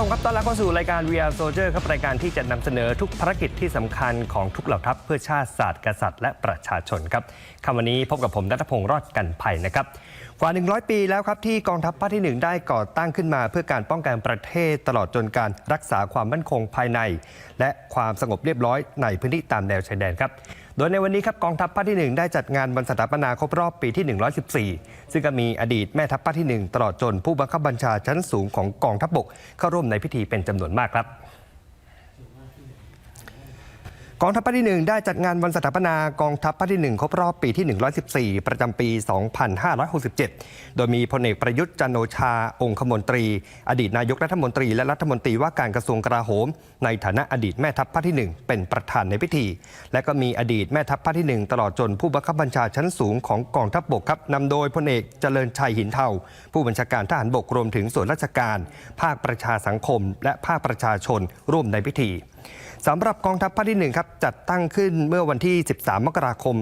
สวัสดีคุณผู้ชมครับ ตอนรับเข้าสู่รายการ VR Soldier ครับ รายการที่จะนำเสนอทุกภารกิจที่สำคัญของทุกเหล่าทัพเพื่อชาติศาสตร์กษัตริย์และประชาชนครับคำวันนี้พบกับผมนัทพงศ์รอดกันภัยนะครับ กว่า 100 ปีแล้วครับ ที่กองทัพภาคที่ 1 ได้ก่อตั้งขึ้นมา เพื่อการป้องกันประเทศตลอดจนการรักษาความมั่นคงภายใน และความสงบเรียบร้อยในพื้นที่ตามแนวชายแดนครับโดยในวันนี้ครับกองทัพภาคที่ 1 ได้จัดงานวันสถาปนาครบรอบปีที่ 114 ซึ่งก็มีอดีตแม่ทัพภาคที่ 1 ตลอดจนผู้บังคับบัญชาชั้นสูงของกองทัพบกเข้าร่วมในพิธีเป็นจำนวนมากครับ กองทัพภาคที่ 1 ได้จัดงานวันสถาปนากองทัพภาคที่ 1 ครบรอบปีที่ 114 ประจำปี 2567 โดยมีพลเอกประยุทธ์จันโอชา องคมนตรี อดีตนายกรัฐมนตรี และรัฐมนตรีว่าการกระทรวงกลาโหม ในฐานะอดีตแม่ทัพภาคที่ 1 เป็นประธานในพิธี และก็มีอดีตแม่ทัพภาคที่ 1 ตลอดจนผู้บังคับบัญชาชั้นสูงของกองทัพบกครับนำโดยพลเอกเจริญชัยหินเทาผู้บัญชาการทหารบกรวมถึงส่วนราชการ ภาคประชาสังคม และภาคประชาชนร่วมในพิธี สำหรับกองทัพภาคที่1ครับจัดตั้งขึ้นเมื่อวันที่ 13 มกราคม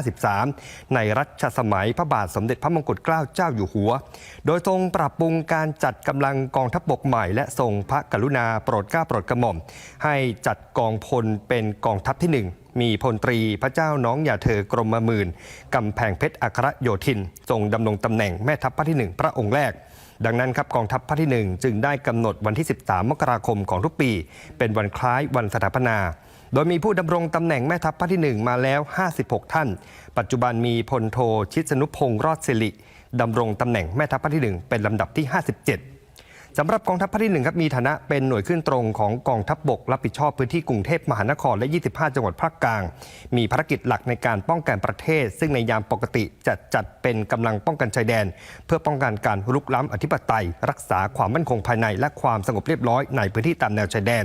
2453 ในรัชสมัยพระบาทสมเด็จพระมงกุฎเกล้าเจ้าอยู่หัว โดยทรงปรับปรุงการจัดกำลังกองทัพบกใหม่ และทรงพระกรุณาโปรดเกล้าโปรดกระหม่อม ให้จัดกองพลเป็นกองทัพที่ 1มีพลตรีพระเจ้าน้องอย่าเธอกรมหมื่นกำแพงเพชรอัครโยธินทรงดำรงตำแหน่งแม่ทัพภาคที่ 1 พระองค์แรก ดังนั้นครับกองทัพภาคที่ 1 จึงได้กำหนดวันที่ 13 มกราคมของทุกปี เป็นวันคล้ายวันสถาปนา โดยมีผู้ดำรงตำแหน่งแม่ทัพภาคที่ 1 มาแล้ว 56 ท่าน ปัจจุบันมีพลโทชิสนุพงศ์รอดสิริดำรงตำแหน่งแม่ทัพภาคที่ 1 เป็นลำดับที่ 57 สำหรับกองทัพภาคที่1ครับมีฐานะเป็นหน่วยขึ้นตรงของกองทัพบบก รับผิดชอบพื้นที่กรุงเทพมหานครและ 25 จังหวัดภาคกลาง มีภารกิจหลักในการป้องกันประเทศ ซึ่งในยามปกติจะจัดเป็นกำลังป้องกันชายแดน เพื่อป้องกันการลุกล้ำอธิปไตย รักษาความมั่นคงภายใน และความสงบเรียบร้อยในพื้นที่ตามแนวชายแดน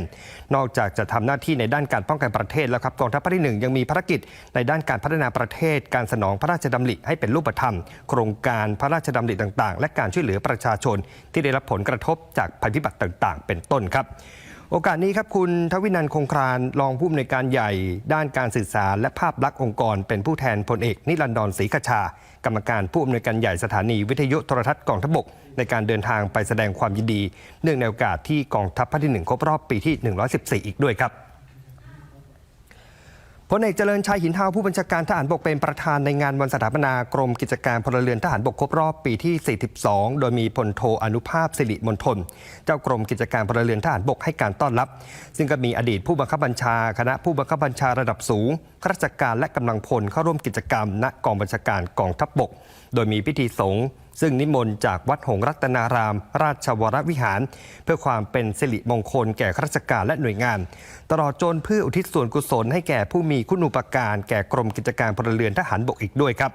นอกจากจะทำหน้าที่ในด้านการป้องกันประเทศแล้วครับกองทัพภาคที่หนึ่งยังมีภารกิจในด้านการพัฒนาประเทศ การสนองพระราชดำริให้เป็นรูปธรรม โครงการพระราชดำริต่าง ๆ และการช่วยเหลือประชาชนที่ได้รับผลกระทบจากภัยพิบัติต่างๆ เป็นต้นครับ โอกาสนี้ครับคุณทวินันท์คงครานรองผู้อำนวยการใหญ่ ด้านการสื่อสารและภาพลักษณ์องค์กร เป็นผู้แทนพลเอก นิรันดรศรีกชา กรรมการผู้อำนวยการใหญ่สถานีวิทยุโทรทัศน์กองทัพบก ในการเดินทางไปแสดงความยินดี เนื่องในโอกาสที่กองทัพภาคที่ 1 ครบรอบปีที่ 114 อีกด้วยครับ พลเอกเจริญชัยหินเทาผู้บัญชาการทหารบกเป็นประธานในงานวันสถาปนากรมกิจการพลเรือนทหารบกครบรอบปีที่ 42 โดยมีพลโทอนุภาพสิริมณฑลเจ้ากรมกิจการพลเรือนทหารบกให้การต้อนรับ ซึ่งก็มีอดีตผู้บังคับบัญชา คณะผู้บังคับบัญชาระดับสูงข้าราชการและกำลังพลเข้าร่วมกิจกรรมณกองบัญชาการกองทัพบกโดยมีพิธีสงฆ์ ซึ่งนิมนต์จากวัดหงรัตนาราม ราชวรวิหาร เพื่อความเป็นสิริมงคลแก่ข้าราชการและหน่วยงาน ตลอดจนเพื่ออุทิศส่วนกุศลให้แก่ผู้มีคุณูปการแก่กรมกิจการพลเรือนทหารบกอีกด้วยครับ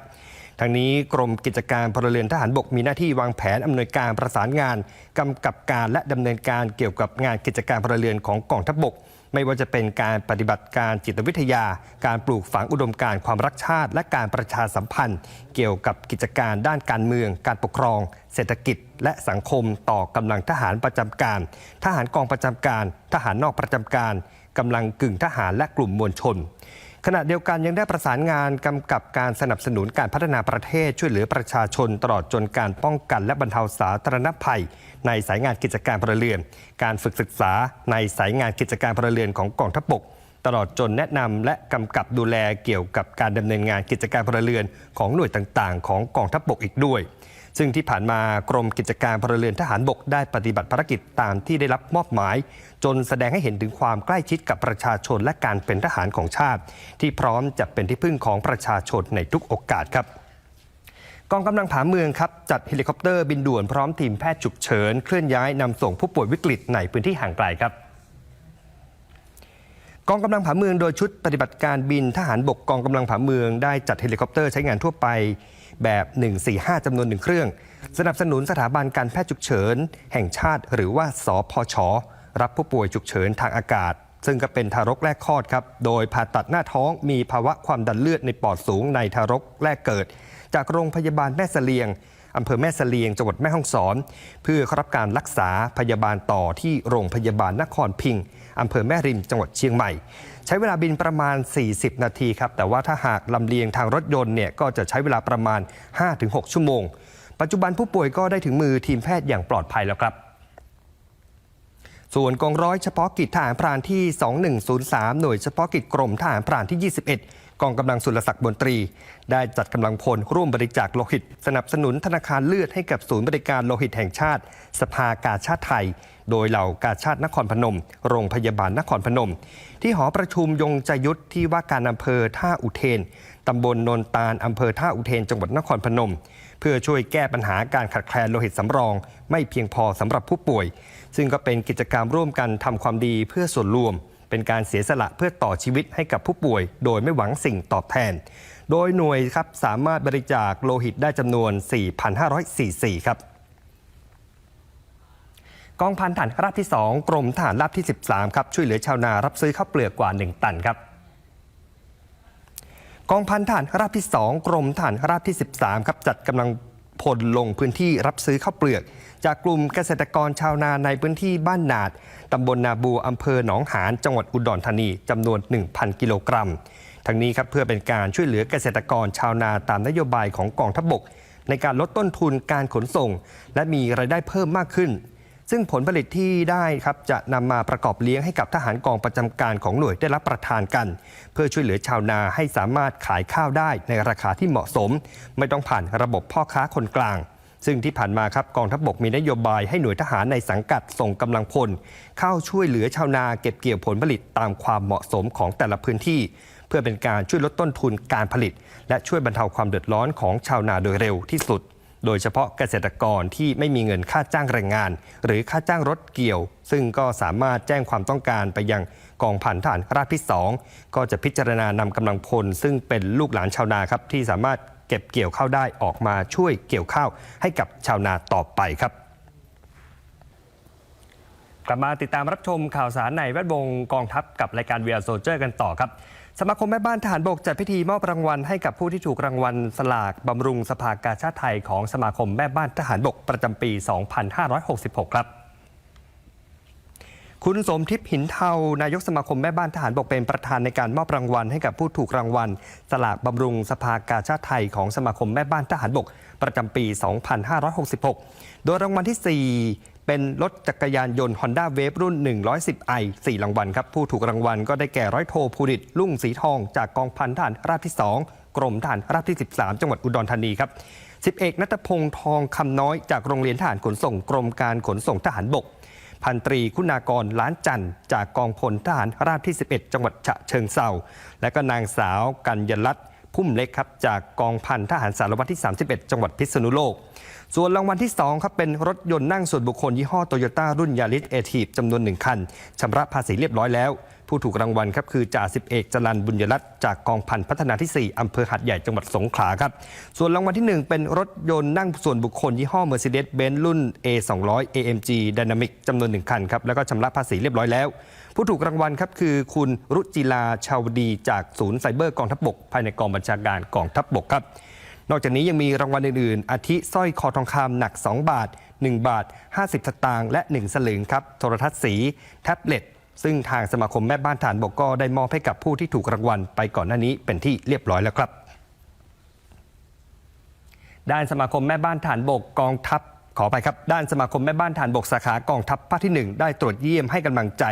ทั้งนี้กรมกิจการพลเรือนทหารบกมีหน้าที่วางแผนอำนวยการประสานงานกำกับการและดำเนินการเกี่ยวกับงานกิจการพลเรือนของกองทัพบก ไม่ว่าจะเป็นการปฏิบัติการจิตวิทยา การปลูกฝังอุดมการความรักชาติ และการประชาสัมพันธ์ เกี่ยวกับกิจการด้านการเมือง การปกครอง เศรษฐกิจ และสังคมต่อกำลังทหารประจำการ ทหารกองประจำการ ทหารนอกประจำการกำลังกึ่งทหารและกลุ่มมวลชนขณะเดียวกันยังได้ประสานงานกำกับการสนับสนุนการพัฒนาประเทศช่วยเหลือประชาชนตลอดจนการป้องกันและบรรเทาสาธารณภัย ในสายงานกิจการพลเรือน การฝึกศึกษาในสายงานกิจการพลเรือนของกองทัพบก ตลอดจนแนะนำและกำกับดูแลเกี่ยวกับการดำเนินงานกิจการพลเรือนของหน่วยต่างๆ ของกองทัพบกอีกด้วย ซึ่งที่ผ่านมากรมกิจการพลเรือนทหารบกได้ปฏิบัติภารกิจตามที่ได้รับมอบหมาย จนแสดงให้เห็นถึงความใกล้ชิดกับประชาชนและการเป็นทหารของชาติ ที่พร้อมจะเป็นที่พึ่งของประชาชนในทุกโอกาสครับ กองกำลังผาเมืองครับจัดเฮลิคอปเตอร์บินด่วนพร้อมทีมแพทย์ฉุกเฉินเคลื่อนย้ายนำส่งผู้ป่วยวิกฤตในพื้นที่ห่างไกลครับกองกำลังผาเมืองโดยชุดปฏิบัติการบินทหารบกกองกำลังผาเมืองได้จัดเฮลิคอปเตอร์ใช้งานทั่วไปแบบ 145 จำนวนหนึ่งเครื่อง สนับสนุนสถาบันการแพทย์ฉุกเฉิน แห่งชาติ หรือว่าสพช รับผู้ป่วยฉุกเฉินทางอากาศ ซึ่งก็เป็นทารกแรกคลอดครับ โดยผ่าตัดหน้าท้องมีภาวะความดันเลือดในปอดสูงในทารกแรกเกิด จากโรงพยาบาลแม่เสลียงอำเภอแม่เสลียงจังหวัดแม่ฮ่องสอน เพื่อเข้ารับการรักษาพยาบาลต่อที่โรงพยาบาลนครพิงค์อำเภอแม่ริมจังหวัดเชียงใหม่ ใช้เวลาบินประมาณ 40 นาทีครับแต่ว่าถ้าหากลำเลียงทางรถยนต์เนี่ยก็จะใช้เวลาประมาณ 5-6 ชั่วโมง ปัจจุบันผู้ป่วยก็ได้ถึงมือทีมแพทย์อย่างปลอดภัยแล้วครับ ส่วนกองร้อยเฉพาะกิจทหารพรานที่ 2103 หน่วยเฉพาะกิจกรมทหารพรานที่ 21 กองกำลังสุรศักดิ์บนตรี ได้จัดกำลังพลร่วมบริจาคโลหิต สนับสนุนธนาคารเลือดให้กับศูนย์บริการโลหิตแห่งชาติ สภากาชาติไทย โดยเหล่ากาชาตินครพนม โรงพยาบาลนครพนม ที่หอประชุมยงใจยุทธที่ว่าการอำเภอท่าอุเทนตำบลนนตาลอำเภอท่าอุเทนจังหวัดนครพนม เพื่อช่วยแก้ปัญหาการขาดแคลนโลหิตสำรอง ไม่เพียงพอสำหรับผู้ป่วย ซึ่งก็เป็นกิจกรรมร่วมกันทำความดีเพื่อส่วนรวม เป็นการเสียสละเพื่อต่อชีวิตให้กับผู้ป่วย โดยไม่หวังสิ่งตอบแทน โดยหน่วยครับสามารถบริจาคโลหิตได้จำนวน 4,544 ครับกองพันฐานราบที่ 2 กรมทหารราบที่ 13 ครับ ช่วยเหลือชาวนารับซื้อข้าวเปลือกกว่า 1 ตันครับ กองพันฐานราบที่ 2 กรมทหารราบที่ 13 ครับจัดกำลังพลลงพื้นที่รับซื้อข้าวเปลือก จากกลุ่มเกษตรกรชาวนาในพื้นที่บ้านนาดตำบลนาบูอำเภอหนองหานจังหวัดอุดรธานีจำนวน 1,000 กิโลกรัม ทั้งนี้ครับเพื่อเป็นการช่วยเหลือเกษตรกรชาวนาตามนโยบายของกองทัพบก ในการลดต้นทุนการขนส่ง และมีรายได้เพิ่มมากขึ้น ซึ่งผลผลิตที่ได้ครับจะนำมาประกอบเลี้ยงให้กับทหารกองประจำการของหน่วยได้รับประทานกัน เพื่อช่วยเหลือชาวนาให้สามารถขายข้าวได้ในราคาที่เหมาะสม ไม่ต้องผ่านระบบพ่อค้าคนกลาง ซึ่งที่ผ่านมาครับกองทัพบกมีนโยบายให้หน่วยทหารในสังกัดส่งกำลังพล เข้าช่วยเหลือชาวนาเก็บเกี่ยวผลผลิตตามความเหมาะสมของแต่ละพื้นที่ เพื่อเป็นการช่วยลดต้นทุนการผลิต และช่วยบรรเทาความเดือดร้อนของชาวนาโดยเร็วที่สุด โดยเฉพาะเกษตรกรที่ไม่มีเงินค่าจ้างแรงงาน หรือค่าจ้างรถเกี่ยว ซึ่งก็สามารถแจ้งความต้องการไปยังกองพันทหารราบที่ 2 ก็จะพิจารณานำกำลังพล ซึ่งเป็นลูกหลานชาวนาครับที่สามารถเก็บเกี่ยวข้าวได้ออกมาช่วยเกี่ยวข้าวให้กับชาวนาต่อไปครับกลับมาติดตามรับชมข่าวสารในแวดวงกองทัพกับรายการเวียโซเจอร์กันต่อครับ สมาคมแม่บ้านทหารบกจัดพิธีมอบรางวัลให้กับผู้ที่ถูกรางวัลสลากบำรุงสภากาชาติไทยของสมาคมแม่บ้านทหารบกประจำปี 2566 ครับ คุณสมทิพย์หินเทานายกสมาคมแม่บ้านทหารบกเป็นประธานในการมอบรางวัลให้กับผู้ถูกรางวัล สลากบำรุงสภากาชาติไทยของสมาคมแม่บ้านทหารบกประจำปี 2566 โดยรางวัลที่ 4 เป็นรถจักรยานยนต์ Honda Wave รุ่น 110i 4รางวัลครับ ผู้ถูกรางวัลก็ได้แก่ร้อยโทภูริตลุ่งสีทอง จากกองพันทหารราบที่ 2 กรมทหารราบที่ 13 จังหวัดอุดรธานีครับสิบเอกนัทพงษ์ทองคำน้อยจากโรงเรียนทหารขนส่งกรมการขนส่งทหารบก พันตรีคุณากรล้านจันทร์จากกองพลทหารราบที่ 11 จังหวัดฉะเชิงเซาและก็นางสาวกัญญรัตน์ พุ่มเล็กครับจากกองพันทหารสารวัตรที่ 31 จังหวัดพิษณุโลก ส่วนรางวัลที่ 2 ครับ เป็นรถยนต์นั่งส่วนบุคคลยี่ห้อโตโยต้ารุ่นยาริสเอทีฟจำนวน 1 คันชำระภาษีเรียบร้อยแล้ว ผู้ถูกรางวัลครับคือจ่าสิบเอกจรันบุญยรัตน์จากกองพันพัฒนาที่ 4อำเภอหัดใหญ่จังหวัดสงขลาครับ ส่วนรางวัลที่ 1 เป็นรถยนต์นั่งส่วนบุคคลยี่ห้อ Mercedes-Benz รุ่น A 2 0 0 AMG Dynamic จำนวน 1 คันครับแล้วก็ชำระภาษีเรียบร้อยแล้ว ผู้ถูกรางวัลครับคือคุณรุจิลาชาวดีจากศูนย์ไซเบอร์กองทัพบกภายในกองบัญชาการกองทัพบกครับนอกจากนี้ยังมีรางวัลอื่นๆ อาทิสร้อยคอทองคำหนัก 2 บาท 1 บาท 50 สตางค์และ 1 สลึงครับ โทรทัศน์สี แท็บเล็ต ซึ่งทางสมาคมแม่บ้านฐานบกก็ได้มอบให้กับผู้ที่ถูกรางวัลไปก่อนหน้านี้เป็นที่เรียบร้อยแล้วครับ ด้านสมาคมแม่บ้านฐานบกกองทัพขอไปครับ ด้านสมาคมแม่บ้านฐานบกสาขากองทัพภาคที่ 1 ได้ตรวจเยี่ยมให้กำลังใจ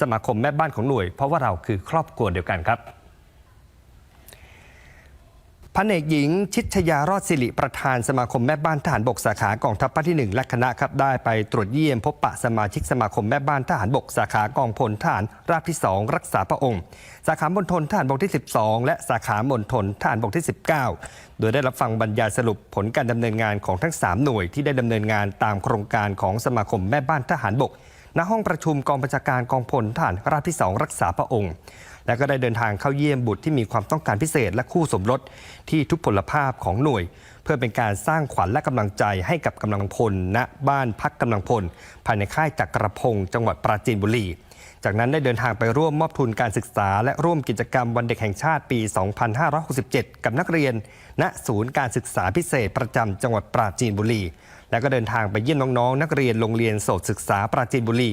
สมาคมแม่บ้านของหน่วย เพราะว่าเราคือครอบครัวเดียวกันครับ พันเอกหญิงชิดชยารอดสิริประธานสมาคมแม่บ้านทหารบกสาขากองทัพภาคที่ 1 และคณะครับได้ไปตรวจเยี่ยมพบปะสมาชิกสมาคมแม่บ้านทหารบกสาขากองพลทหารราบที่ 2 รักษาพระองค์ สาขามณฑลทหารบกที่ 12 และสาขามณฑลทหารบกที่ 19 โดยได้รับฟังบรรยายสรุปผลการดำเนินงานของทั้ง 3 หน่วยที่ได้ดำเนินงานตามโครงการของสมาคมแม่บ้านทหารบกณห้องประชุมกองบัญชาการกองพลทหารราบที่ 2 รักษาพระองค์ และก็ได้เดินทางเข้าเยี่ยมบุตรที่มีความต้องการพิเศษ และคู่สมรสที่ทุพพลภาพของหน่วย เพื่อเป็นการสร้างขวัญและกำลังใจให้กับกำลังพล ณบ้านพักกำลังพล ภายในค่ายจักรพงศ์จังหวัดปราจีนบุรีจากนั้นได้เดินทางไปร่วมมอบทุนการศึกษา และร่วมกิจกรรมวันเด็กแห่งชาติปี 2567 กับนักเรียน ณ ศูนย์การศึกษาพิเศษประจำจังหวัดปราจีนบุรี แล้วก็เดินทางไปเยี่ยมน้องๆ นักเรียนโรงเรียนโสตศึกษาปราจีนบุรี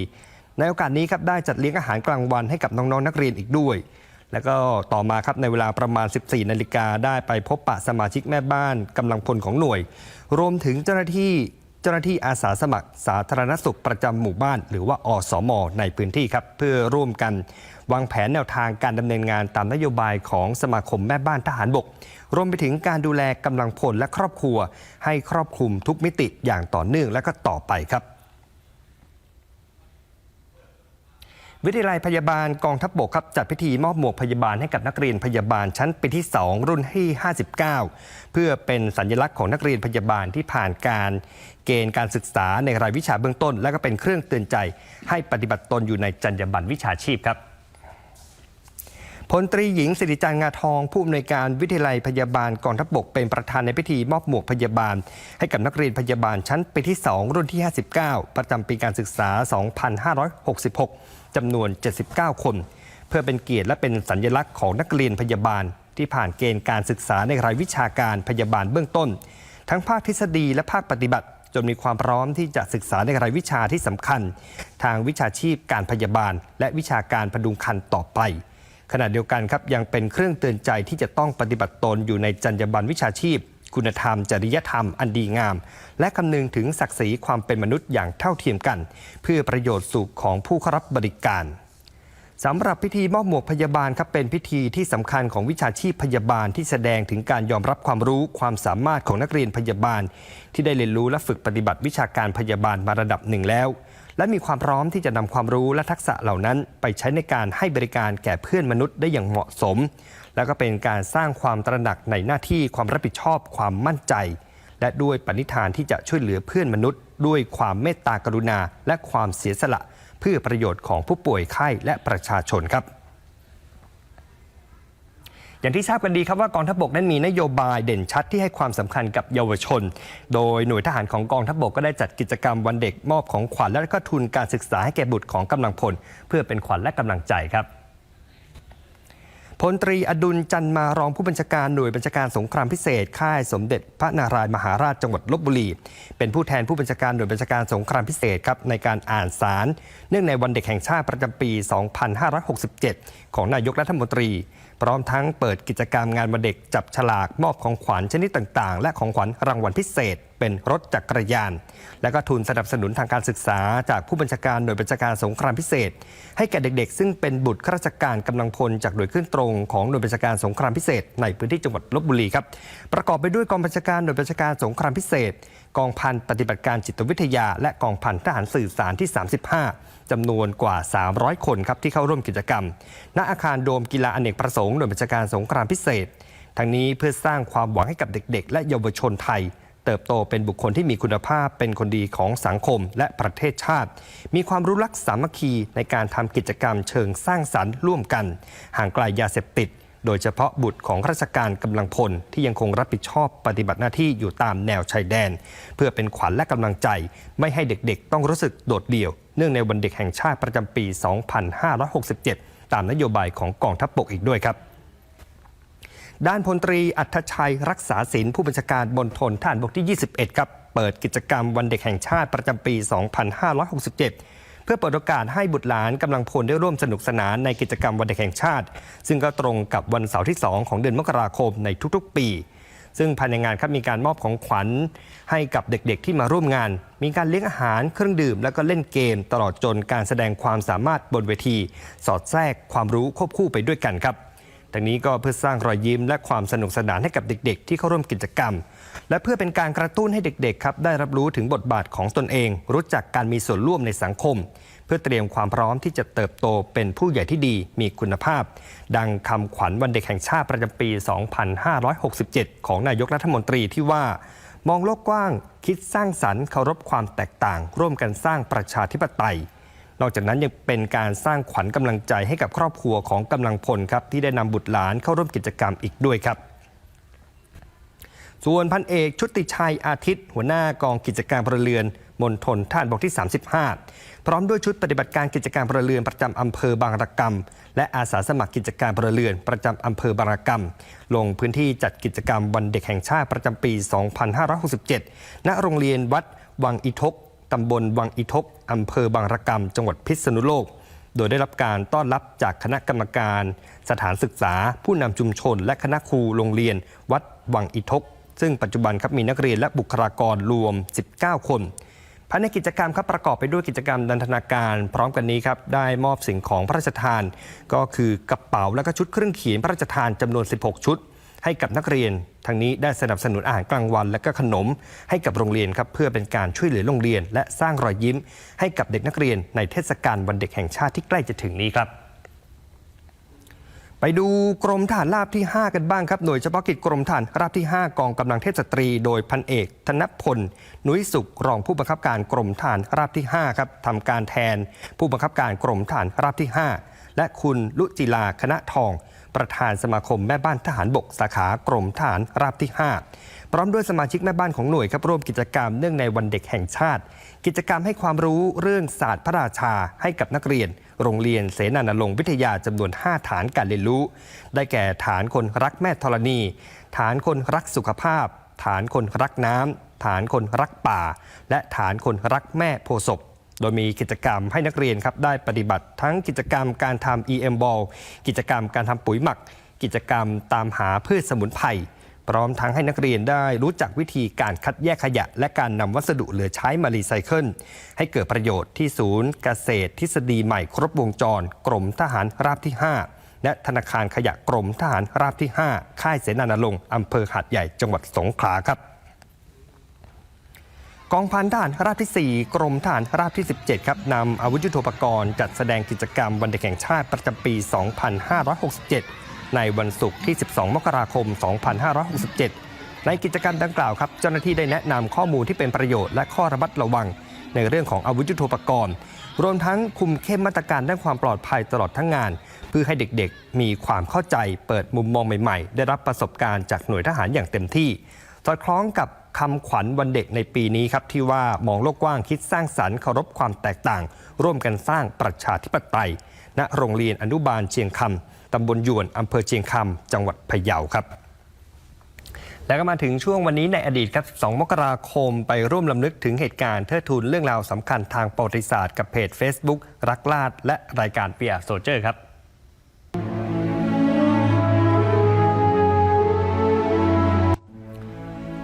ในโอกาสนี้ครับได้จัดเลี้ยงอาหารกลางวันให้กับน้องๆนักเรียนอีกด้วย แล้วก็ต่อมาครับในเวลาประมาณ 14 นาฬิกาได้ไปพบปะสมาชิกแม่บ้านกำลังพลของหน่วย รวมถึงเจ้าหน้าที่เจ้าหน้าที่อาสาสมัคร สาธารณสุขประจำหมู่บ้าน หรือว่าอสม ในพื้นที่ครับเพื่อร่วมกันวางแผนแนวทางการดำเนินงานตามนโยบายของสมาคมแม่บ้านทหารบก รวมไปถึงการดูแลกำลังพลและครอบครัว ให้ครอบคลุมทุกมิติอย่างต่อเนื่องและก็ต่อไปครับ วิทยาลัยพยาบาลกองทัพบบกครับจัดพิธีมอบหมวกพยาบาลให้กับนักเรียนพยาบาลชั้นปีที่ 2 รุ่นที่ 59 เพื่อเป็นสัญลักษณ์ของนักเรียนพยาบาลที่ผ่านการเกณฑ์การศึกษาในรายวิชาเบื้องต้น และก็เป็นเครื่องเตือนใจ ให้ปฏิบัติตนอยู่ในจรรยาบรรณวิชาชีพครับพลตรีหญิงสิริจันทร์งาทองผู้อำนวยการวิทยาลัยพยาบาลกองทัพบกเป็นประธานในพิธีมอบหมวกพยาบาล ให้กับนักเรียนพยาบาลชั้นปีที่ 2 รุ่นที่ 59 ประจำปีการศึกษา 2566 จำนวน 79 คน เพื่อเป็นเกียรติและเป็นสัญลักษณ์ของนักเรียนพยาบาล ที่ผ่านเกณฑ์การศึกษาในรายวิชาการพยาบาลเบื้องต้น ทั้งภาคทฤษฎีและภาคปฏิบัติ จนมีความพร้อมที่จะศึกษาในรายวิชาที่สำคัญ ทางวิชาชีพการพยาบาล และวิชาการพดุงคันต่อไปขณะเดียวกันครับยังเป็นเครื่องเตือนใจที่จะต้องปฏิบัติตนอยู่ในจรรยาบรรณวิชาชีพ คุณธรรม จริยธรรมอันดีงาม และคำนึงถึงศักดิ์ศรีความเป็นมนุษย์อย่างเท่าเทียมกัน เพื่อประโยชน์สุขของผู้เข้ารับบริการสำหรับพิธีมอบหมวกพยาบาลครับเป็นพิธีที่สำคัญของวิชาชีพพยาบาลที่แสดงถึงการยอมรับความรู้ความสามารถของนักเรียนพยาบาล ที่ได้เรียนรู้และฝึกปฏิบัติวิชาการพยาบาลมาระดับหนึ่งแล้ว และมีความพร้อมที่จะนำความรู้และทักษะเหล่านั้น ไปใช้ในการให้บริการแก่เพื่อนมนุษย์ได้อย่างเหมาะสม แล้วก็เป็นการสร้างความตระหนักในหน้าที่ความรับผิดชอบความมั่นใจ และด้วยปณิธานที่จะช่วยเหลือเพื่อนมนุษย์ ด้วยความเมตตากรุณา และความเสียสละ เพื่อประโยชน์ของผู้ป่วยไข้และประชาชนครับอย่างที่ทราบกันดีครับว่ากองทัพบกนั้นมีนโยบายเด่นชัดที่ให้ความสำคัญกับเยาวชน โดยหน่วยทหารของกองทัพบกก็ได้จัดกิจกรรมวันเด็กมอบของขวัญและก็ทุนการศึกษาให้แก่บุตรของกำลังพล เพื่อเป็นขวัญและกำลังใจครับ พลตรีอดุลจันมารองผู้บัญชาการหน่วยบัญชาการสงครามพิเศษ ค่ายสมเด็จพระนารายณ์มหาราชจังหวัดลบบุรี เป็นผู้แทนผู้บัญชาการหน่วยบัญชาการสงครามพิเศษครับในการอ่านสาร เนื่องในวันเด็กแห่งชาติประจำปี 2567 ของนายกรัฐมนตรี พร้อมทั้งเปิดกิจกรรมงานวันเด็กจับฉลากมอบของขวัญชนิดต่าง ๆ และของขวัญรางวัลพิเศษ เป็นรถจักรยาน และก็ทุนสนับสนุนทางการศึกษา จากผู้บัญชาการหน่วยบัญชาการสงครามพิเศษ ให้แก่เด็กๆ ซึ่งเป็นบุตรข้าราชการกำลังพลจากหน่วยขึ้นตรงของหน่วยบัญชาการสงครามพิเศษ ในพื้นที่จังหวัดลบบุรีครับประกอบไปด้วยกองบัญชาการหน่วยบัญชาการสงครามพิเศษ กองพันปฏิบัติการจิตวิทยา และกองพันทหารสื่อสารที่ 35จำนวนกว่า 300 คนครับที่เข้าร่วมกิจกรรม ณอาคารโดมกีฬาอเนกประสงค์หน่วยบัญชาการสงครามพิเศษทั้งนี้เพื่อสร้างความหวังให้กับเด็ก ๆ และเยาวชนไทย เติบโตเป็นบุคคลที่มีคุณภาพเป็นคนดีของสังคมและประเทศชาติ มีความรู้รักสามัคคีในการทำกิจกรรมเชิงสร้างสรรค์ร่วมกัน ห่างไกลยาเสพติด โดยเฉพาะบุตรของข้าราชการกำลังพลที่ยังคงรับผิดชอบปฏิบัติหน้าที่อยู่ตามแนวชายแดน เพื่อเป็นขวัญและกำลังใจ ไม่ให้เด็กๆ ต้องรู้สึกโดดเดี่ยว เนื่องในวันเด็กแห่งชาติประจำปี 2567 ตามนโยบายของกองทัพบกอีกด้วยครับ ด้านพลตรีอัธชัยรักษาศิลผู้บัญชาการบนทนฐานบกที่ 21 ครับ เปิดกิจกรรมวันเด็กแห่งชาติประจำปี 2567 เพื่อเปิดโอกาสให้บุตรหลานกำลังพลได้ร่วมสนุกสนานในกิจกรรมวันเด็กแห่งชาติ ซึ่งก็ตรงกับวันเสาร์ที่ 2 ของเดือนมกราคมในทุกๆ ปี ซึ่งภายในงานครับมีการมอบของขวัญให้กับเด็กๆ ที่มาร่วมงาน มีการเลี้ยงอาหารเครื่องดื่ม แล้วก็เล่นเกม ตลอดจนการแสดงความสามารถบนเวที สอดแทรกความรู้ควบคู่ไปด้วยกันครับ ทางนี้ก็เพื่อสร้างรอยยิ้มและความสนุกสนานให้กับเด็ก ๆ ที่เข้าร่วมกิจกรรม และเพื่อเป็นการกระตุ้นให้เด็กๆครับได้รับรู้ถึงบทบาทของตนเอง รู้จักการมีส่วนร่วมในสังคม เพื่อเตรียมความพร้อมที่จะเติบโตเป็นผู้ใหญ่ที่ดีมีคุณภาพ ดังคำขวัญวันเด็กแห่งชาติประจำปี 2567 ของนายกรัฐมนตรีที่ว่ามองโลกกว้าง คิดสร้างสรรค์เคารพความแตกต่าง ร่วมกันสร้างประชาธิปไตย นอกจากนั้นยังเป็นการสร้างขวัญกำลังใจให้กับครอบครัวของกำลังพลครับที่ได้นำบุตรหลานเข้าร่วมกิจกรรมอีกด้วยครับส่วนพันเอกชุติชัยอาทิตย์ หัวหน้ากองกิจการพลเรือนมณฑลท่านบกที่ 35 พร้อมด้วยชุดปฏิบัติการกิจการพลเรือนประจำอำเภอบางระกำและอาสาสมัครกิจการพลเรือนประจำอำเภอบางระกำลงพื้นที่จัดกิจกรรมวันเด็กแห่งชาติประจำปี 2567 ณ โรงเรียนวัดวังอิทก ตำบลวังอิทกอำเภอบางระกำจังหวัดพิษณุโลก โดยได้รับการต้อนรับจากคณะกรรมการ สถานศึกษา ผู้นำชุมชน และคณะครูโรงเรียน วัดวังอิทกซึ่งปัจจุบันครับมีนักเรียนและบุคลากรรวม 19 คนภายในกิจกรรมครับประกอบไปด้วยกิจกรรมนันทนาการ พร้อมกันนี้ครับได้มอบสิ่งของพระราชทาน ก็คือกระเป๋าและก็ชุดเครื่องเขียนพระราชทานจำนวน 16 ชุด ให้กับนักเรียนทางนี้ได้สนับสนุนอาหารกลางวัน และก็ขนมให้กับโรงเรียนครับเพื่อเป็นการช่วยเหลือโรงเรียน และสร้างรอยยิ้ม ให้กับเด็กนักเรียนในเทศกาลวันเด็กแห่งชาติที่ใกล้จะถึงนี้ครับไปดูกรมทหารราบที่ 5 กันบ้างครับ หน่วยเฉพาะกิจกรมทหารราบที่ 5 กองกำลังเทพสตรี โดยพันเอก ธนพล นุ้ยสุข รองผู้บังคับการกรมทหารราบที่ 5 ครับทำการแทน ผู้บังคับการกรมทหารราบที่ 5 และคุณลุจิลาคณะทอง ประธานสมาคมแม่บ้านทหารบกสาขากรมทหารราบที่ 5 พร้อมด้วยสมาชิกแม่บ้านของหน่วยครับร่วมกิจกรรมเนื่องในวันเด็กแห่งชาติ กิจกรรมให้ความรู้เรื่องศาสตร์พระราชาให้กับนักเรียน โรงเรียนเสนานรงวิทยาจำนวน 5 ฐานการเรียนรู้ ได้แก่ฐานคนรักแม่ธรณี ฐานคนรักสุขภาพ ฐานคนรักน้ำฐานคนรักป่า และฐานคนรักแม่โพศพ โดยมีกิจกรรมให้นักเรียนครับได้ปฏิบัติทั้งกิจกรรมการทำ EM ball กิจกรรมการทำปุ๋ยหมัก กิจกรรมตามหาพืชสมุนไพรพร้อมทั้งให้นักเรียนได้รู้จักวิธีการคัดแยกขยะ และการนำวัสดุเหลือใช้มารีไซเคิลให้เกิดประโยชน์ที่ศูนย์เกษตร ทฤษฎีใหม่ครบวงจร กรมทหารราบที่ 5 และธนาคารขยะกรมทหารราบที่ 5 ค่ายเสนานรงค์อำเภอหาดใหญ่จังหวัดสงขลาครับ กองพันทหารราบที่ 4 กรมทหารราบที่ 17 ครับนำอาวุธยุทโธปกรณ์จัดแสดงกิจกรรมวันเด็กแห่งชาติประจำปี 2567 ในวันศุกร์ที่ 12 มกราคม 2567 ในกิจกรรมดังกล่าวครับ เจ้าหน้าที่ได้แนะนำข้อมูลที่เป็นประโยชน์และข้อระมัดระวัง ในเรื่องของอาวุธยุทโธปกรณ์ รวมทั้งคุมเข้มมาตรการด้านความปลอดภัยตลอดทั้งงาน เพื่อให้เด็กๆ มีความเข้าใจ เปิดมุมมองใหม่ ๆ ได้รับประสบการณ์จากหน่วยทหารอย่างเต็มที่สอดคล้องกับ คำขวัญวันเด็กในปีนี้ครับที่ว่ามองโลกกว้างคิดสร้างสรรค์เคารพความแตกต่าง ร่วมกันสร้างประชาธิปไตย ณโรงเรียนอนุบาลเชียงคำตำบลยวนอำเภอเชียงคำจังหวัดพะเยาครับแล้วก็มาถึงช่วงวันนี้ในอดีตครับ 2 มกราคมไปร่วมลำลึกถึงเหตุการณ์เทิดทูนเรื่องราวสำคัญทางประวัติศาสตร์กับเพจ Facebook รักลาดและรายการเปียโซเจอร์ครับ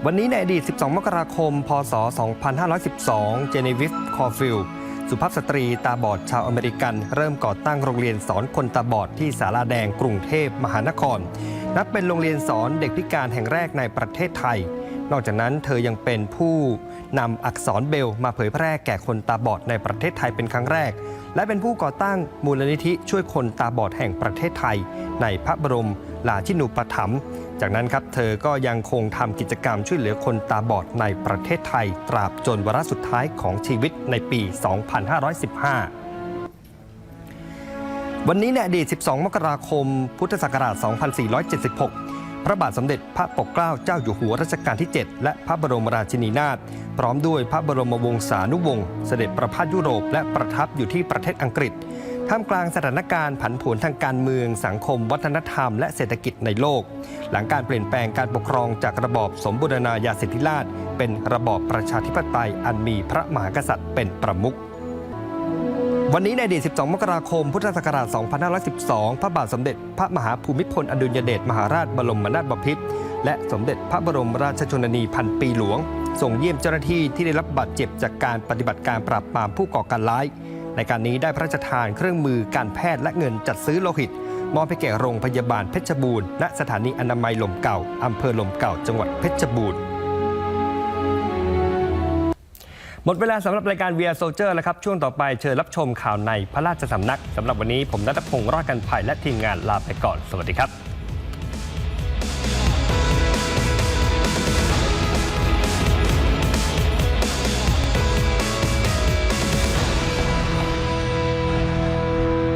วันนี้ในอดีต 12 มกราคม พศ 2512 เจเนวิฟ คอฟิลสุภาพสตรีตาบอดชาวอเมริกัน เริ่มก่อตั้งโรงเรียนสอนคนตาบอดที่สาราแดงกรุงเทพมหานคร นับเป็นโรงเรียนสอนเด็กพิการแห่งแรกในประเทศไทย นอกจากนั้นเธอยังเป็นผู้นำอักษรเบลมาเผยแพร่แก่คนตาบอดในประเทศไทยเป็นครั้งแรก และเป็นผู้ก่อตั้งมูลนิธิช่วยคนตาบอดแห่งประเทศไทย ในพระบรมราชินูปถัมภ์ จากนั้นครับเธอก็ยังคงทำกิจกรรมช่วยเหลือคนตาบอดในประเทศไทย ตราบจนวาระสุดท้ายของชีวิตในปี 2515วันนี้ในอดีต 12 มกราคม พุทธศักราช 2476 พระบาทสมเด็จพระปกเกล้าเจ้าอยู่หัวรัชกาลที่ 7 และพระบรมราชินีนาถ พร้อมด้วยพระบรมวงศานุวงศ์ เสด็จประพาสยุโรปและประทับอยู่ที่ประเทศอังกฤษ ท่ามกลางสถานการณ์ผันผวนทางการเมือง สังคม วัฒนธรรม และเศรษฐกิจในโลก หลังการเปลี่ยนแปลงการปกครองจากระบอบสมบูรณาญาสิทธิราชเป็นระบอบประชาธิปไตยอันมีพระมหากษัตริย์เป็นประมุขวันนี้ในอดีต12 มกราคม พุทธศักราช 2512 พระบาทสมเด็จพระมหาภูมิพลอดุลยเดชมหาราชบรมนาถบพิตร และสมเด็จพระบรมราชชนนีพันปีหลวง ส่งเยี่ยมเจ้าหน้าที่ที่ได้รับบาดเจ็บจากการปฏิบัติการปราบปรามผู้ก่อการร้าย ในการนี้ได้พระราชทานเครื่องมือการแพทย์และเงินจัดซื้อโลหิต มอบให้แก่โรงพยาบาลเพชรบูรณ์และสถานีอนามัยลมเก่าอำเภอลมเก่า จังหวัดเพชรบูรณ์หมดเวลาสำหรับรายการ VR Soldier แล้วครับ ช่วงต่อไปเชิญรับชมข่าวในพระราชสำนักสำหรับวันนี้ผมนัทพงศ์รอดกันภัยและทีมงานลาไปก่อน สวัสดีครับ